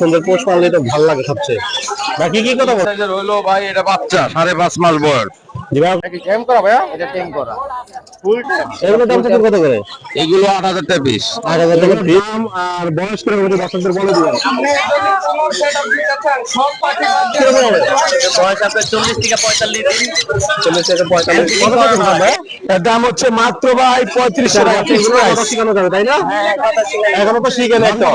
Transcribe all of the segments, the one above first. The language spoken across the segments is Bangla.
সুন্দর পোষ তো ভালো লাগে সবচেয়ে। বাকি কি কথা ভাই, এটা বাচ্চা, সাড়ে পাঁচ মাস বয়স। জি ভাই টেম করা ভাইয়া? এটা টেম করা। ফুল টেম। এগুলো দাম আট হাজার টাকা পিস আট হাজার টাকা আর বয়স করে দর্শকদের বলে দিবেন হচ্ছে মাত্র ভাই পঁয়ত্রিশ টাকা। এগুলো যাবে তাই না? এখনও তো শিখে নেই তো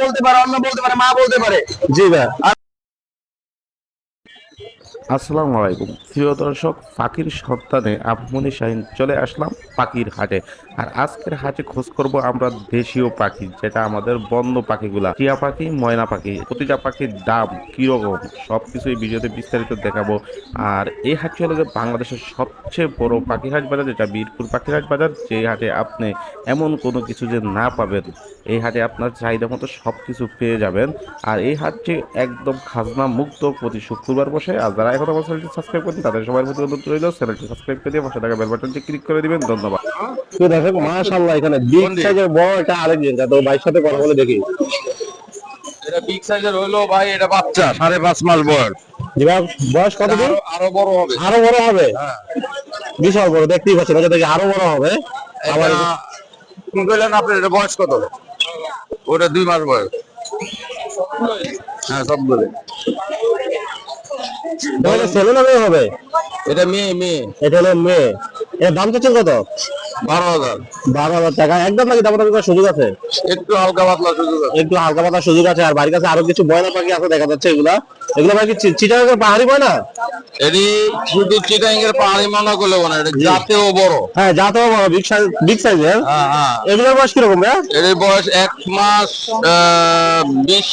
বলতে পারে অন্য বলতে পারে মা বলতে পারে। জি ভাই আসসালামু আলাইকুম। প্রিয় দর্শক পাখির সন্তানে আপমনি শাহিন চলে আসলাম পাখির হাটে। আর আজকের হাটে খোঁজ করব আমরা দেশীয় পাখি, যেটা আমাদের বন্য পাখিগুলা। টিয়া পাখি, ময়না পাখি, প্রতিটা পাখির দাম কীরকম? সব কিছু এই ভিডিওতে বিস্তারিত দেখাবো। আর এই হাটটি হলো যে বাংলাদেশের সবচেয়ে বড় পাখি হাট বাজার, যেটা বীরপুর পাখি হাট বাজার। যে হাটে আপনি এমন কোনো কিছু যে না পাবেন, এই হাটে আপনার চাহিদা মতো সব কিছু পেয়ে যাবেন। আর এই হাটটি একদম খাজনা মুক্ত প্রতি শুক্রবার বসে। আর যারা এখন আমার চ্যানেলটি সাবস্ক্রাইব করেন তাদের সবার প্রতি অনুরোধ রইল, চ্যানেলটি সাবস্ক্রাইব করে দিয়ে পাশে থাকা বেল বাটনটি ক্লিক করে দিবেন। ধন্যবাদ। দেখো মাশাআল্লাহ এখানে বিগ সাইজের বড় একটা আরেকজন তো ভাইয়ের সাথে কথা বলে দেখি। এটা বিগ সাইজের হইল ভাই এটা বাচ্চা সাড়ে পাঁচ মাস বয়স। বয়স কত দিন? আরো- বড় হবে। আরও বড় হবে? হ্যাঁ। বিশাল বড় দেখতেই পাচ্ছেন এটা থেকে আরও বড় হবে। আবার এটা কি কইলেন আপনি এটা বয়স কত? ওটা দুই মাস বয়স। হ্যাঁ সব বলে। ছেলে না মেয়ে হবে? এটা মেয়ে মেয়ে। এটা হলো মেয়ে। এর দাম চাচ্ছেন কত? বারো হাজার। বারো হাজার টাকা। একদম নাকি দাম করার সুযোগ আছে? একটু হালকা পাতলা সুযোগ আছে। একটু হালকা পাতার সুযোগ আছে। আর বাড়ির কাছে আরও কিছু বয়না পাখি আছে দেখা যাচ্ছে এগুলা। এগুলো ভাই কি চি- চিটাগাঙ্গের পাহাড়ি বয়না? এটি শুধু চিটাইং এর পাহাড়ি মনে করলে এটা জাতেও বড়। হ্যাঁ যা তো বিগ সাইজ বিগ হ্যাঁ হ্যাঁ। এগুলোর বয়স কীরকম ভাই? এর বয়স এক মাস বিশ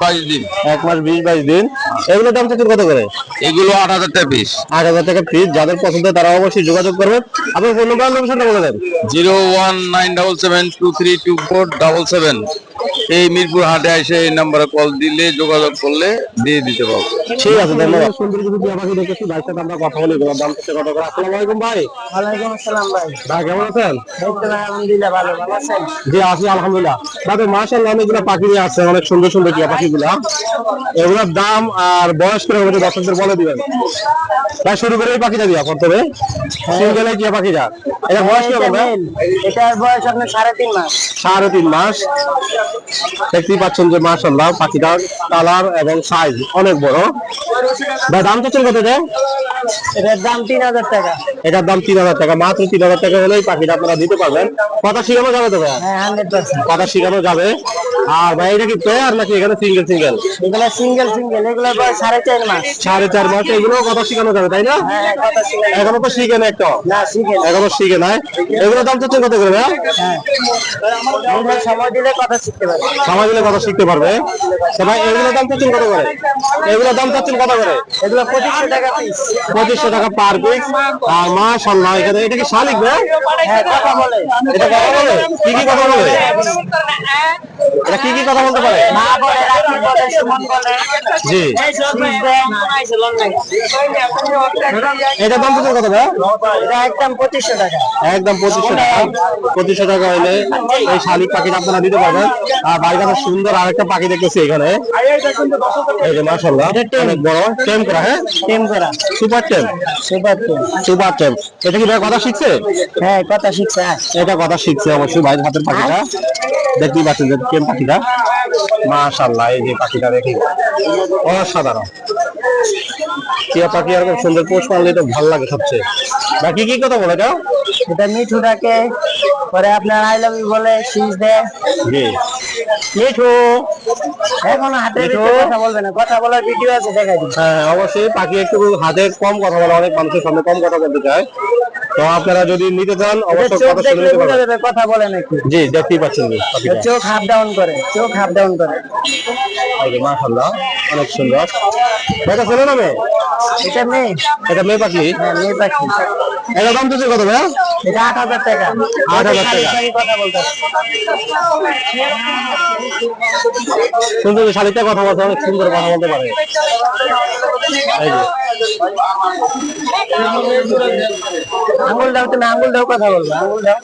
বাইশ দিন। এক মাস বিশ বাইশ দিন। এগুলোর দাম কত করে? এগুলো আট হাজার টাকা পিস আট হাজার টাকা পিস যাদের পছন্দ তারা অবশ্যই যোগাযোগ করবেন। আপনার ফোন নাম্বার লোকেশনটা বলে zero one nine double seven two three two four double seven. এই মিরপুর হাটে এসে এই নাম্বারে কল দিলে যোগাযোগ করলে দিয়ে দিতে পারব। ঠিক আছে ধন্যবাদ। সুন্দর কিছু দেখেছি সাথে আমরা কথা বলি দাম চাচ্ছে কত করে? আসসালামু আলাইকুম ভাই। ওয়ালাইকুম আসসালাম ভাই। ভাই কেমন আছেন? এই তো আলহামদুলিল্লাহ ভালো ভালো আছেন? জি আছি আলহামদুলিল্লাহ। দাদা মাশাআল্লাহ অনেকগুলো পাখি নিয়ে আসছে অনেক সুন্দর সুন্দর টিয়া পাখিগুলা। এগুলোর দাম আর বয়স করে আমাদের দর্শকদের বলে দিবেন। ভাই শুরু করে এই পাখিটা দিয়া প্রথমে সিঙ্গেল টিয়া পাখিটা? এটা বয়স কীরকম ভাই? এটার বয়স আপনার সাড়ে তিন মাস। সাড়ে তিন মাস। দেখতেই পাচ্ছেন যে মাশাল্লাহ পাখিটার কালার এবং সাইজ অনেক বড়। ভাই দাম চাচ্ছেন কত এটার দাম তিন হাজার টাকা। এটার দাম তিন হাজার টাকা মাত্র তিন হাজার টাকা হলেই পাখিটা আপনারা দিতে পারবেন। কথা শিখানো যাবে তো ভাই? হ্যাঁ কথা শিখানো যাবে। আর ভাই এটা কি পেয়ার নাকি এখানে সিঙ্গেল সিঙ্গেল এগুলো সিঙ্গেল সিঙ্গেল এগুলো সাড়ে চার মাস। সাড়ে চার মাস এগুলো কথা শিখানো যাবে তাই না? হ্যাঁ এখনও তো শিখে না একটা না শিখে এখনও শিখে নাই। এগুলো দাম চাচ্ছেন কত করে ভাই? হ্যাঁ। সময় দিলে কথা শিখতে সময় দিলে কথা শিখতে পারবে। ভাই এগুলো দাম চাচ্ছেন কত করে? এগুলো দাম চাচ্ছেন কত করে? এগুলো পঁচিশশো টাকা পিস পঁচিশশো টাকা পার পিস আর মাশাল্লাহ এখানে এটা কি শালিক ভাই? হ্যাঁ কথা বলে। এটা কথা বলে? কি কি কথা বলে? এটা কি কি কথা বলতে পারে? মা বলে রাখি বলে সুমন বলে। জি। এটা দাম কত এটা একদম পঁচিশশো টাকা। একদম পঁচিশশো টাকা। পঁচিশশো টাকা হলে এই শালিক পাখিটা আপনারা দিতে পারবেন। আর সুন্দর আরেকটা পাখি দেখতেছি এখানে। এই যে মাশাল্লাহ অনেক বড়। টেম করা হ্যাঁ? টেম করা। সুপার টেম? সুপার টেম। সুপার টেম। এটা কি ভাই কথা শিখছে? হ্যাঁ কথা শিখছে হ্যাঁ। এটা কথা শিখছে অবশ্যই ভাই হাতের পাখিটা। পাচ্ছেন যে টেম পাখিটা। মাশাল্লাহ এই যে পাখিটা দেখি অসাধারণ। টিয়া পাখি এরকম সুন্দর পোষ পাললে তো ভালো লাগে সবচেয়ে। বাকি কি কথা বলে এটা এটা মিঠু ডাকে। পরে আপনার আই লাভ ইউ বলে শীষ দেয় জি। মিঠু এখন হাতে। কথা বলবে না কথা বলার ভিডিও আছে দেখাই দিই হ্যাঁ অবশ্যই পাখি একটু হাতে কম কথা বলে অনেক মানুষের সামনে কম কথা বলতে চায়। তো আপনারা যদি নিতে চান অবশ্যই কথা শুনে নিতে যাবে কথা বলে নাকি। জি দেখতেই পাচ্ছেন চোখ হাফ ডাউন করে চোখ হাফ ডাউন করে। যে মাশাআল্লাহ অনেক সুন্দর। এটা ছেলে না মেয়ে? এটা মেয়ে। এটা মেয়ে পাখি? হ্যাঁ মেয়ে পাখি। এটা দাম দিচ্ছে কত ভাই? এটা আট হাজার টাকা। আট হাজার টাকা। কথা বলতে সুন্দর শালিটা কথা বলতে অনেক সুন্দর কথা বলতে পারে। আঙুল দাও তুমি আঙুল দাও কথা বলব আঙুল দাও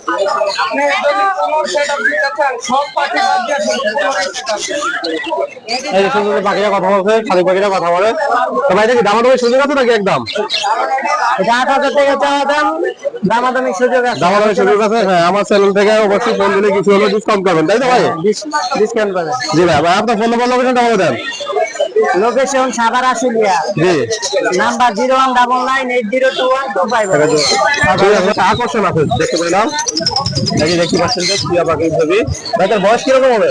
এই সুন্দর পাখিরা কথা বলছে শালিক পাখিরা কথা বলে। তো ভাই দেখি দামাদামি সুযোগ আছে নাকি একদম? এটা আট হাজার টাকা চাওয়া দাম দামাদামি সুযোগ আছে। দামাদামি সুযোগ আছে হ্যাঁ আমার চ্যানেল থেকে অবশ্যই ফোন দিলে কিছু হলে ডিসকাউন্ট করবেন তাই তো ভাই? ডিসকাউন্ট পাবেন। জি ভাই ভাই আপনার ফোন নাম্বার লোকেশনটা বলে দেন। লোকেশন সাভার আশুলিয়া। জি। Number zero one double nine eight zero two one two five আকর্ষণ আছে দেখতে পেলাম। দেখি দেখতে পাচ্ছেন যে টিয়া পাখির ছবি। তার বয়স কীরকম হবে?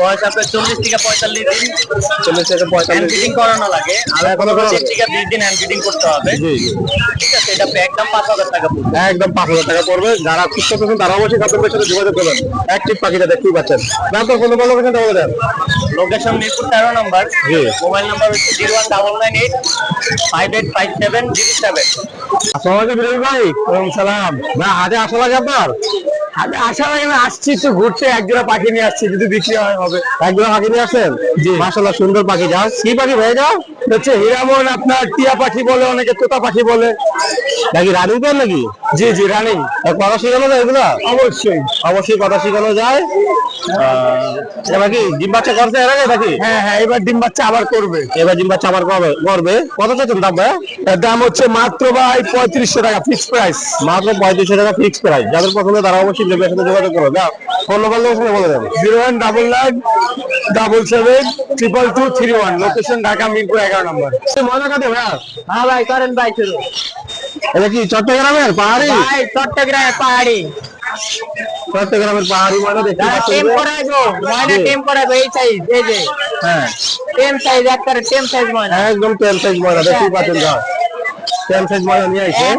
বয়স আপনার চল্লিশ থেকে পঁয়তাল্লিশ দিন। চল্লিশ থেকে পঁয়তাল্লিশ ফিটিং করানো লাগে। আর এখনও? থেকে বিশ দিন হ্যান্ড করতে হবে। জি জি। ঠিক আছে এটা একদম পাঁচ হাজার টাকা পড়বে। একদম পাঁচ হাজার টাকা পড়বে। যারা খুঁজতে পাচ্ছেন তারা অবশ্যই আপনাদের সাথে যোগাযোগ করবেন। অ্যাক্টিভ পাখিটা দেখতেই পাচ্ছেন। না তো নাম্বার লোকেশনটা বলে দেন। লোকেশন মিরপুর তেরো নাম্বার। জি। মোবাইল নাম্বার হচ্ছে zero one double nine eight five eight five seven zero seven. আসসালামু আলাইকুম বিরোধী ভাই। ওয়ালাইকুম সালাম। হাটে আসা লাগে আপনার? আমি আশা লাগে আমি আসছি একটু ঘুরতে। একজোড়া পাখি নিয়ে আসছি যদি বিক্রি হয় হবে। একজন পাখি নিয়ে আসছেন জি। মাশাআল্লাহ সুন্দর পাখি। যা কি পাখি ভাই যা হচ্ছে হিরামন আপনার টিয়া পাখি বলে অনেকে তোতা পাখি বলে। নাকি রানিং পেন নাকি? জি জি রানিং। কথা শেখানো যায় এগুলা? অবশ্যই। অবশ্যই কথা শেখানো যায়। আহ, এবার কি ডিম বাচ্চা করছে এর আগে নাকি? হ্যাঁ হ্যাঁ এবার ডিম বাচ্চা আবার করবে। এবার ডিম বাচ্চা আবার করবে করবে কত চাচ্ছেন দাম ভাই দাম হচ্ছে মাত্র ভাই পঁয়ত্রিশশো টাকা ফিক্স প্রাইস মাত্র পঁয়ত্রিশশো টাকা ফিক্স প্রাইস যাদের পছন্দ তারা অবশ্যই লেবের সাথে যোগাযোগ করবে না ফোন নাম্বার লোকেশনে বলে দেন zero one double nine double seven triple two three one location Dhaka Mirpur এগারো নম্বর। মজা কাটে ভাইয়া। হ্যাঁ ভাই করেন ভাই শুরু। এটা কি চট্টগ্রামের পাহাড়ি? ভাই চট্টগ্রামে পাহাড়ি। চট্টগ্রামের পাহাড়ি মজা দেখতে যারা পাচ্ছেন টেম যে? করাইবো ময়না টেম করাইবো এই সাইজ এই যে হ্যাঁ টেম সাইজ একবারে টেম সাইজ ময়না একদম টেন সাইজ ময়না দেখতেই পাচ্ছেন যা টেন সাইজ ময়না নিয়ে সাইজ।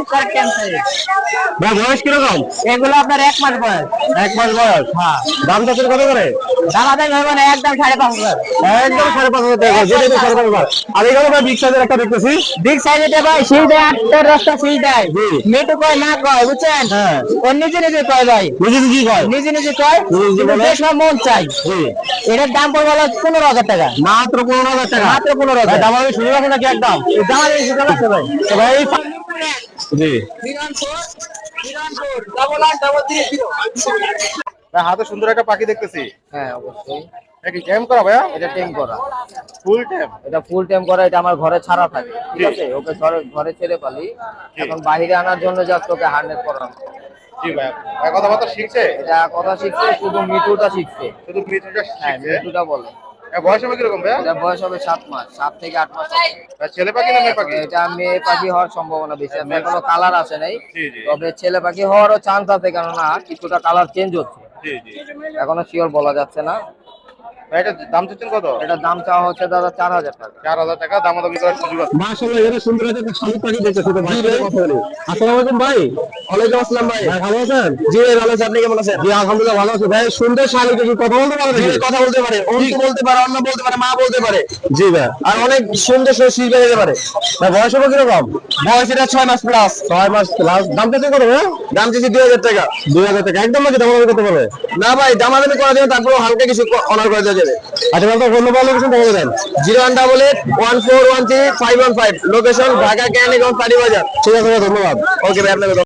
ভাই বয়স কীরকম? এগুলো আপনার এক মাস বয়স। এক মাস বয়স? হ্যাঁ। দাম কত করে? দাদা দেন হবে না একদম সাড়ে পাঁচ হাজার। একদম সাড়ে পাঁচ হাজার টাকা যেটা দিয়ে সাড়ে পাঁচ হাজার। আর এখানে ভাই বিগ সাইজের একটা দেখতেছি। বিগ সাইজে ভাই সিল দেয় আটটার রাস্তা সিল দেয়। মেটু কয় না কয় বুঝছেন? হ্যাঁ। ওর নিজে নিজে কয় ভাই। কয়? নিজে নিজে কয় নিজে নিজে বলে? যে মন চাই এটার দাম পড়বে হলো পনেরো হাজার টাকা। মাত্র পনেরো হাজার টাকা? মাত্র পনেরো হাজার। দাম আমি শুনে রাখুন নাকি একদম? দাম দিয়ে সুযোগ আছে ভাই ভাই এই- জি হাতে সুন্দর একটা পাখি দেখতেছি। হ্যাঁ অবশ্যই। এটা কি করা ভাইয়া? এটা টেম করা। ফুল এটা করা এটা আমার ঘরে ছাড়া থাকে ঠিক আছে? ওকে ঘরে ঘরে ছেড়ে পালি এখন বাইরে আনার জন্য জাস্ট ওকে হার্নেস করানো জি ভাইয়া। ভাই কথাবার্তা শিখছে? এটা কথা শিখছে শুধু মিঠুটা শিখছে। শুধু মৃত্যুটা হ্যাঁ শিখছে? মিঠুটা বলে। বয়স হবে কীরকম ভাইয়া? এটা বয়স হবে সাত মাস সাত থেকে আট মাস ছেলে পাখি না মেয়ে পাখি? এটা মেয়ে পাখি হওয়ার সম্ভাবনা বেশি আছে এখনও কালার আসে নাই। তবে ছেলে পাখি হওয়ারও চান্স আছে কেননা কিছুটা কালার চেঞ্জ হচ্ছে। এখনও শিওর বলা যাচ্ছে না। এটা দাম চাচ্ছেন কত? এটার দাম চাওয়া হচ্ছে দাদা চার হাজার টাকা। চার হাজার টাকা দাম দামি করার সুযোগ আছে। মাশাআল্লাহ এটা সুন্দর একটা শালিক পাখি দেখতেছি তো ভাই। আসসালামু আলাইকুম ভাই। ওয়ালাইকুম আসসালাম ভাই। ভাই ভালো আছেন? জি ভাই ভালো আছি। আপনি কেমন আছেন? জি আলহামদুলিল্লাহ ভালো আছি। ভাই সুন্দর শালিক কি কথা বলতে পারবেন জি, কথা বলতে পারে। অন্ত বলতে পারে অন্য বলতে পারে মা বলতে পারে। জি ভাই। আর অনেক সুন্দর পারে। ভাই বয়স হবে কীরকম? বয়স এটা ছয় মাস প্লাস ছয় মাস প্লাস দাম কত ভাই? দাম দুই হাজার টাকা। দুই হাজার টাকা। একদম নাকি দাম করতে পারবে? না ভাই দামাদামি করা যাবে তারপর হালকা কিছু অনার করে দেওয়া যাবে আচ্ছা ভাই phone number location zero one double eight one four one three five one five. Location Dhaka বাজার ঠিক আছে ধন্যবাদ। ওকে ভাই আপনাকে